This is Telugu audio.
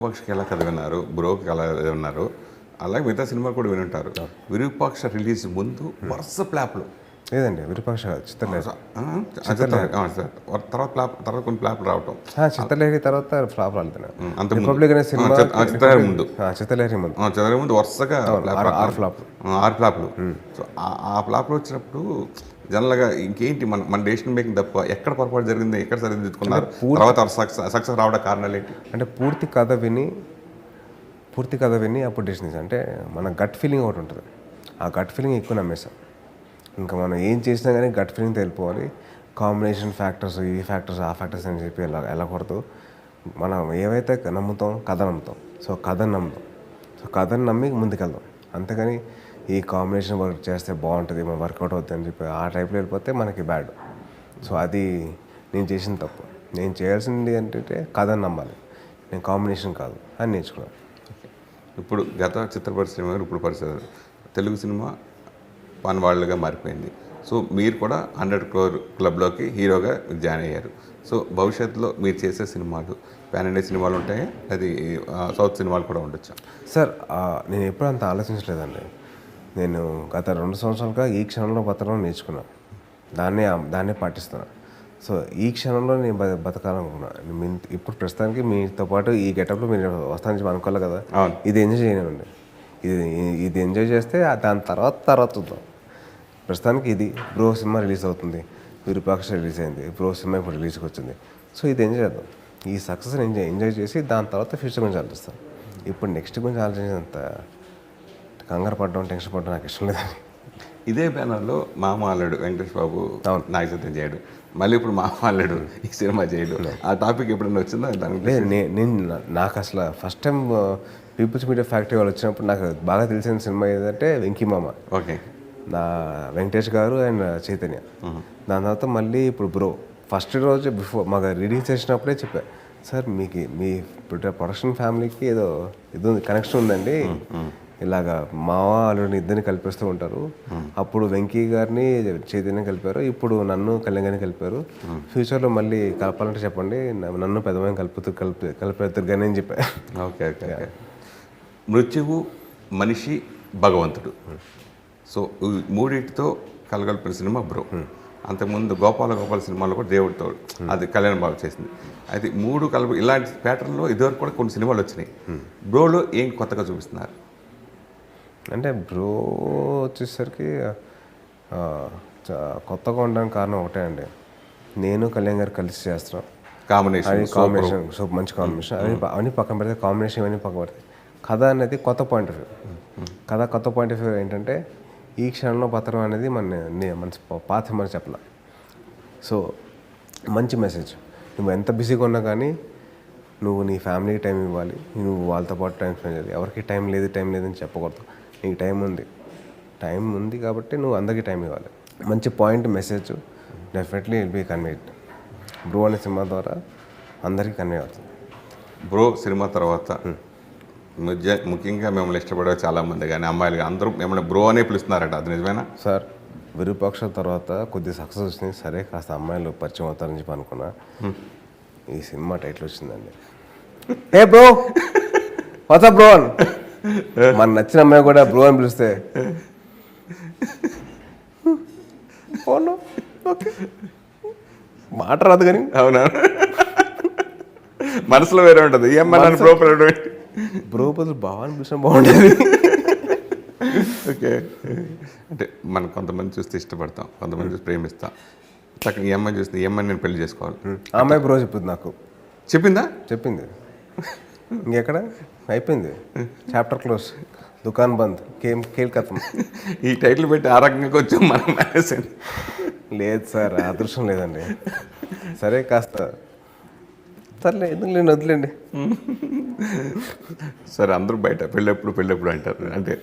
విరూపాక్షకి ఎలా కథ విన్నారు బ్రోకి ఎలా విన్నారు అలాగే మిగతా సినిమా కూడా వినుంటారు విరూపాక్ష రిలీజ్ ముందు వరుస ప్లాప్లు లేదండి విరూపాక్ష చిత్రలేఖ. తర్వాత ప్లాప్ తర్వాత కొన్ని ప్లాప్లు రావటం చిత్రలేఖ తర్వాత ఫ్లాప్ అంత ముందు. రిపబ్లిక్ అనే సినిమా చిత్రలేఖ ముందు. చిత్రలేఖ ముందు చదివే ముందు వరుసగా ప్లాప్ ఆరు- రావటం. ఆరు ఫ్లాప్లు. సో ఆ- ఆ ఫ్లాప్లు వచ్చినప్పుడు జనరల్గా ఇంకేంటి మన మన డెసిషన్ మేకింగ్ తప్ప ఎక్కడ పొరపాటు జరిగింది ఎక్కడ సరిదిద్దుకున్నారు తర్వాత సక్సెస్ సక్సెస్ రావడం కారణాలు ఏంటి? అంటే పూర్తి కథ విని పూర్తి కథ విని అప్పుడు డెసిషన్ అంటే మన గట్ ఫీలింగ్ ఒకటి ఉంటుంది. ఆ గట్ ఫీలింగ్ ఎక్కువ నమ్మేస్తాం ఇంకా మనం ఏం చేసినా కానీ గట్ ఫీలింగ్ తెలిపోవాలి కాంబినేషన్ ఫ్యాక్టర్స్ ఈ ఫ్యాక్టర్స్ ఆ ఫ్యాక్టర్స్ అని చెప్పి ఎలా వెళ్ళకూడదు. మనం ఏవైతే నమ్ముతాం కథ నమ్ముతాం. సో కథని నమ్ముతాం. సో కథని నమ్మి ముందుకెళ్దాం. అంతేగాని ఈ కాంబినేషన్ వర్క్ చేస్తే బాగుంటుంది మన వర్కౌట్ అవుతుంది అని చెప్పి ఆ టైప్లో వెళ్ళిపోతే మనకి బ్యాడ్ సో అది నేను చేసిన తప్పు. నేను చేయాల్సింది ఏంటంటే కథని నమ్మాలి. నేను కాంబినేషన్ కాదు అని నేర్చుకున్నాను. ఇప్పుడు గత చిత్ర పరిశ్రమ ఇప్పుడు పరిశ్రమ. తెలుగు సినిమా పనివాళ్ళుగా మారిపోయింది. సో మీరు కూడా హండ్రెడ్ క్రోర్ క్లబ్లోకి హీరోగా జాయిన్ అయ్యారు. సో భవిష్యత్తులో మీరు చేసే సినిమాలు పాన్ ఇండియా సినిమాలు ఉంటాయి? అది సౌత్ సినిమాలు కూడా ఉండొచ్చు? సార్ నేను ఎప్పుడు అంత ఆలోచించలేదండి. నేను గత రెండు సంవత్సరాలుగా ఈ క్షణంలో బతకడం నేర్చుకున్నాను దాన్నే దాన్నే పాటిస్తున్నాను సో ఈ క్షణంలో నేను బ బతకాలనుకున్నాను మీ- ఇప్పుడు ప్రస్తుతానికి మీతో పాటు ఈ గెటప్లో మీరు వస్తానని అనుకోవాలి కదా. ఇది ఎంజాయ్ చేయనండి. ఇది ఇది ఎంజాయ్ చేస్తే దాని తర్వాత తర్వాత చూద్దాం. ప్రస్తుతానికి ఇది బ్రో సినిమా రిలీజ్ అవుతుంది. విరూపాక్ష రిలీజ్ అయింది. బ్రో సినిమా ఇప్పుడు రిలీజ్కి వచ్చింది. సో ఇది ఎంజాయ్ చేద్దాం. ఈ సక్సెస్ని ఎంజాయ్ ఎంజాయ్ చేసి దాని తర్వాత ఫ్యూచర్ గురించి ఆలోచిస్తాం. ఇప్పుడు నెక్స్ట్ గురించి ఆలోచించేంత కంగారు పడడం టెన్షన్ పడడం నాకు ఇష్టం లేదండి. ఇదే బ్యానర్లో మామ అల్లుడు వెంకటేష్ బాబు నాగచైతన్య చేయడు. మళ్ళీ ఇప్పుడు మామ అల్లుడు ఈ సినిమా చేయడు. ఆ టాపిక్ ఎప్పుడైనా వచ్చిందా? దానికి నేను నాకు అసలు first time People's Media Factory వాళ్ళు వచ్చినప్పుడు నాకు బాగా తెలిసిన సినిమా ఏదంటే వెంకీ మామ. ఓకే. నా వెంకటేష్ గారు అండ్ చైతన్య. దాని తర్వాత మళ్ళీ ఇప్పుడు బ్రో ఫస్ట్ రోజు బిఫోర్ మాకు రిలీజ్ చేసినప్పుడే చెప్పా. సార్ మీకు మీ ప్రొడక్షన్ ఫ్యామిలీకి ఏదో ఇది ఉంది కనెక్షన్ ఉందండి ఇలాగా మావ అల్లుడిని ఇద్దరిని కలిపేస్తూ ఉంటారు. అప్పుడు వెంకీ గారిని చైతన్యం కలిపారు. ఇప్పుడు నన్ను కళ్యాణ్ కలిపారు. ఫ్యూచర్లో మళ్ళీ కలపాలంటే చెప్పండి. నన్ను పెద్దమైన కలుపుతూ కలిపి కలిపేస్తారు కానీ అని చెప్పాను ఓకే ఓకే మృత్యువు మనిషి భగవంతుడు. సో మూడింటితో కలగలిపిన సినిమా బ్రో. అంతకుముందు గోపాల గోపాల సినిమాలో కూడా దేవుడితో అది కళ్యాణ్ బాబు చేసింది. అయితే మూడు కలప ఇలాంటి ప్యాటర్న్లో ఇదివరకు కూడా కొన్ని సినిమాలు వచ్చినాయి. బ్రోలో ఏం కొత్తగా చూపిస్తున్నారు? అంటే బ్రో వచ్చేసరికి కొత్తగా ఉండడానికి కారణం ఒకటే అండి. నేను కళ్యాణ్ గారు కలిసి చేస్తున్నాం. కాంబినేషన్ అది కాంబినేషన్ సూపర్ మంచి కాంబినేషన్ అవి అవన్నీ పక్కన పెడితే కాంబినేషన్ ఇవన్నీ పక్కన పెడితే. కథ అనేది కొత్త పాయింట్ ఆఫ్ వ్యూ కథ కొత్త పాయింట్ ఆఫ్ వ్యూ ఏంటంటే ఈ క్షణంలో బతకడం అనేది మన మన పాత మనం చెప్పాల. సో మంచి మెసేజ్ నువ్వు ఎంత బిజీగా ఉన్నా కానీ నువ్వు నీ ఫ్యామిలీకి టైం ఇవ్వాలి. నువ్వు వాళ్ళతో పాటు టైం స్పెండ్ చేయాలి. ఎవరికి టైం లేదు టైం లేదని చెప్పకూడదు. నీకు టైం ఉంది. టైం ఉంది కాబట్టి నువ్వు అందరికీ టైం ఇవ్వాలి. మంచి point message definitely will be conveyed Bro అనే సినిమా ద్వారా అందరికీ కన్వే అవుతుంది. బ్రో సినిమా తర్వాత ముఖ్య- ముఖ్యంగా మిమ్మల్ని ఇష్టపడే చాలా మంది కానీ అమ్మాయిలు అందరూ మిమ్మల్ని బ్రో అనే పిలుస్తున్నారట. అది నిజమేనా? సార్ విరూపాక్ష తర్వాత కొద్ది సక్సెస్ వచ్చినాయి. సరే కాస్త అమ్మాయిలు పరిచయం అవుతారని చెప్పి అనుకున్నా. ఈ సినిమా టైటిల్ వచ్చిందండి. ఏ బ్రో! వాట్సాప్ బ్రో అని మన నచ్చిన అమ్మాయి కూడా బ్రో అని పిలిస్తే. ఓకే. మాట రాదు కానీ. అవునా? మనసులో వేరే ఉంటుంది. ఈ అమ్మాయి నన్ను బ్రో పిలవడం ఏంటి? బ్రో బదులు బాగా పిలిచిన బాగుండేది. ఓకే. అంటే మనం కొంతమంది చూస్తే ఇష్టపడతాం కొంతమంది చూసి ప్రేమిస్తాం. చక్కగా ఈ అమ్మాయి చూస్తే ఈ అమ్మాయి నేను పెళ్ళి చేసుకోవాలి. ఆ అమ్మాయి బ్రో చెప్పింది నాకు. చెప్పిందా? చెప్పింది. ఇంకెక్కడ? అయిపోయింది. చాప్టర్ క్లోజ్ దుకాన్ బంద్. కేమ్ కేల్కత్తం ఈ టైటిల్ పెట్టి ఆ రకంగా కొంచెం మనం లేదు సార్ అదృష్టం లేదండి. సరే కాస్త. సర్లే ఎందుకు లేండి వదిలేండి. సరే అందరూ బయట పెళ్ళెప్పుడు పెళ్ళెప్పుడు అంటారు. అంటే